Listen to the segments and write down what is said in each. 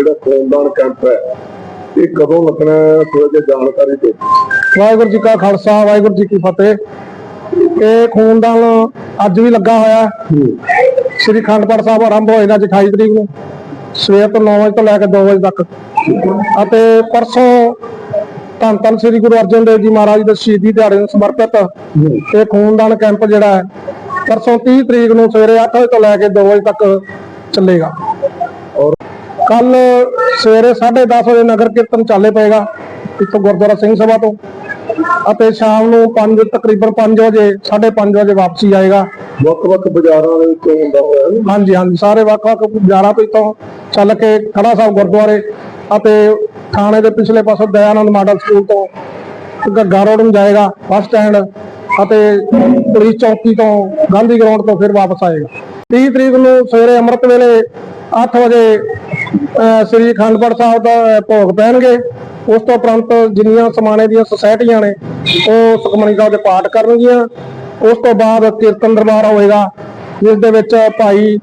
ਜਿਹੜਾ ਖੂਨਦਾਨ ਕੈਂਪ ਹੈ ਇਹ ਕਦੋਂ ਲੱਗਣਾ ਥੋੜਾ ਜਿਹਾ ਜਾਣਕਾਰੀ ਦਿਓ। ਵਾਹਿਗੁਰੂ ਜੀ ਕਾ ਖਾਲਸਾ ਵਾਹਿਗੁਰੂ ਜੀ ਕੀ ਫਤਿਹ। ਇਹ ਖੂਨਦਾਨ ਅੱਜ ਵੀ ਲੱਗਾ ਹੋਇਆ ਹੈ। ਸ੍ਰੀ ਖੰਡਪੜ ਸਾਹਿਬ ਆਰੰਭ ਹੋਏਗਾ ਅੱਜ 28 ਤਰੀਕ ਨੂੰ। ਸਵੇਰ ਤੋਂ 9 ਵਜੇ ਤੋਂ ਲੈ ਕੇ 2 ਵਜੇ ਤੱਕ। ਅਤੇ ਪਰਸੋਂ ਧੰਨ ਧੰਨ ਸ੍ਰੀ ਗੁਰੂ ਅਰਜਨ ਦੇਵ ਜੀ ਮਹਾਰਾਜ ਦੇ ਸ਼ਹੀਦੀ ਦਿਹਾੜੇ ਨੂੰ ਸਮਰਪਿਤ ਇਹ ਖੂਨਦਾਨ ਕੈਂਪ ਜਿਹੜਾ ਹੈ ਪਰਸੋਂ 30 ਤਰੀਕ ਨੂੰ ਸਵੇਰੇ 8 ਵਜੇ ਤੋਂ ਲੈ ਕੇ 2 ਵਜੇ ਤੱਕ ਚੱਲੇਗਾ। ਕੱਲ ਸਵੇਰੇ 10:30 ਵਜੇ ਨਗਰ ਕੀਰਤਨ ਚਾਲੇ ਪਏਗਾ ਇੱਥੋਂ ਗੁਰਦੁਆਰਾ ਸਿੰਘ ਸਭਾ ਤੋਂ। ਅਤੇ ਸ਼ਾਮ ਨੂੰ 5 ਤਕਰੀਬਨ 5 ਵਜੇ 5:30 ਵਜੇ ਵਾਪਸੀ ਆਏਗਾ। ਵੱਖ-ਵੱਖ ਬਾਜ਼ਾਰਾਂ ਦੇ ਵਿੱਚ ਹੁੰਦਾ ਹੋਇਆ। ਹਾਂਜੀ ਹਾਂਜੀ ਸਾਰੇ ਵੱਖ-ਵੱਖ ਬਾਜ਼ਾਰਾਂ ਤੋਂ ਇੱਥੋਂ ਚੱਲ ਕੇ ਖੜਾ ਸਾਹਿਬ ਗੁਰਦੁਆਰੇ ਅਤੇ ਥਾਣੇ ਦੇ ਪਿਛਲੇ ਪਾਸੋਂ ਦਇਆਨੰਦ ਮਾਡਲ ਸਕੂਲ ਤੋਂ ਗੱਗਾ ਰੋਡ ਨੂੰ ਜਾਏਗਾ ਬੱਸ ਸਟੈਂਡ ਅਤੇ ਪੁਲਿਸ ਚੌਕੀ ਤੋਂ ਗਾਂਧੀ ਗਰਾਊਂਡ ਤੋਂ ਫਿਰ ਵਾਪਸ ਆਏਗਾ। 30 ਤਰੀਕ ਨੂੰ ਸਵੇਰੇ ਅੰਮ੍ਰਿਤ ਵੇਲੇ 8 ਵਜੇ ਸ੍ਰੀ ਅਖੰਡਪੁਰ ਸਾਹਿਬ ਦਾ ਭੋਗ ਪੈਣਗੇ। ਉਸ ਤੋਂ ਉਪਰੰਤ ਜਿੰਨੀਆਂ ਸਮਾਣੇ ਦੀਆਂ ਸੁਸਾਇਟੀਆਂ ਨੇ, ਉਹ ਸੁਖਮਨੀ ਸਾਹਿਬ ਦੇ ਪਾਠ ਕਰਨਗੀਆਂ। ਉਸ ਤੋਂ ਬਾਅਦ ਕੀਰਤਨ ਦਰਬਾਰ ਹੋਏਗਾ, ਜਿਸ ਦੇ ਵਿੱਚ ਭਾਈ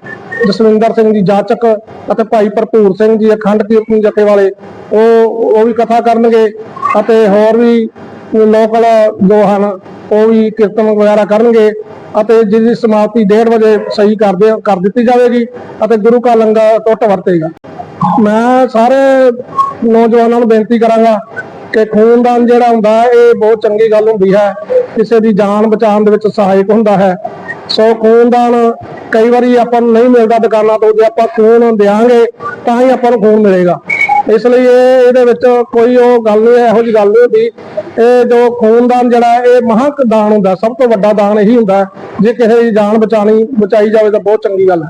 ਜਸਵਿੰਦਰ ਸਿੰਘ ਜੀ ਜਾਚਕ ਅਤੇ ਭਾਈ ਭਰਪੂਰ ਸਿੰਘ ਜੀ, ਅਖੰਡ ਕੀਰਤਨ ਜਥੇ ਵਾਲੇ, ਉਹ ਉਹ ਵੀ ਕਥਾ ਕਰਨਗੇ ਅਤੇ ਹੋਰ ਵੀ ਲੋਕਲ ਜੋ ਹਨ, ਉਹ ਵੀ ਕੀਰਤਨ ਵਗੈਰਾ ਕਰਨਗੇ ਅਤੇ ਜਿਸ ਦੀ ਸਮਾਪਤੀ 1:30 ਵਜੇ ਸਹੀ ਕਰਦੇ ਕਰ ਦਿੱਤੀ ਜਾਵੇਗੀ ਅਤੇ ਗੁਰੂ ਕਾ ਲੰਗਰ ਟੁੱਟ ਵਰਤੇਗਾ ਮੈਂ ਸਾਰੇ ਨੌਜਵਾਨਾਂ ਨੂੰ ਬੇਨਤੀ ਕਰਾਂਗਾ ਕਿ ਖੂਨਦਾਨ ਜਿਹੜਾ ਹੁੰਦਾ ਇਹ ਬਹੁਤ ਚੰਗੀ ਗੱਲ ਹੁੰਦੀ ਹੈ। ਕਿਸੇ ਦੀ ਜਾਨ ਬਚਾਉਣ ਦੇ ਵਿੱਚ ਸਹਾਇਕ ਹੁੰਦਾ ਹੈ। ਸੋ ਖੂਨਦਾਨ ਕਈ ਵਾਰੀ ਆਪਾਂ ਨੂੰ ਨਹੀਂ ਮਿਲਦਾ ਦੁਕਾਨਾਂ ਤੋਂ। ਜੇ ਆਪਾਂ ਖੂਨ ਦਿਆਂਗੇ ਤਾਂ ਹੀ ਆਪਾਂ ਨੂੰ ਖੂਨ ਮਿਲੇਗਾ। ਇਸ ਲਈ ਇਹ ਇਹਦੇ ਵਿੱਚ ਕੋਈ ਉਹ ਗੱਲ ਨਹੀਂ, ਇਹੋ ਜਿਹੀ ਗੱਲ ਨਹੀਂ ਹੁੰਦੀ। ਇਹ ਜੋ ਖੂਨਦਾਨ ਜਿਹੜਾ ਇਹ ਮਹਾਂਕ ਦਾਨ ਹੁੰਦਾ। ਸਭ ਤੋਂ ਵੱਡਾ ਦਾਨ ਇਹੀ ਹੁੰਦਾ ਜੇ ਕਿਸੇ ਦੀ ਜਾਨ ਬਚਾਣੀ ਬਚਾਈ ਜਾਵੇ ਤਾਂ ਬਹੁਤ ਚੰਗੀ ਗੱਲ ਹੈ।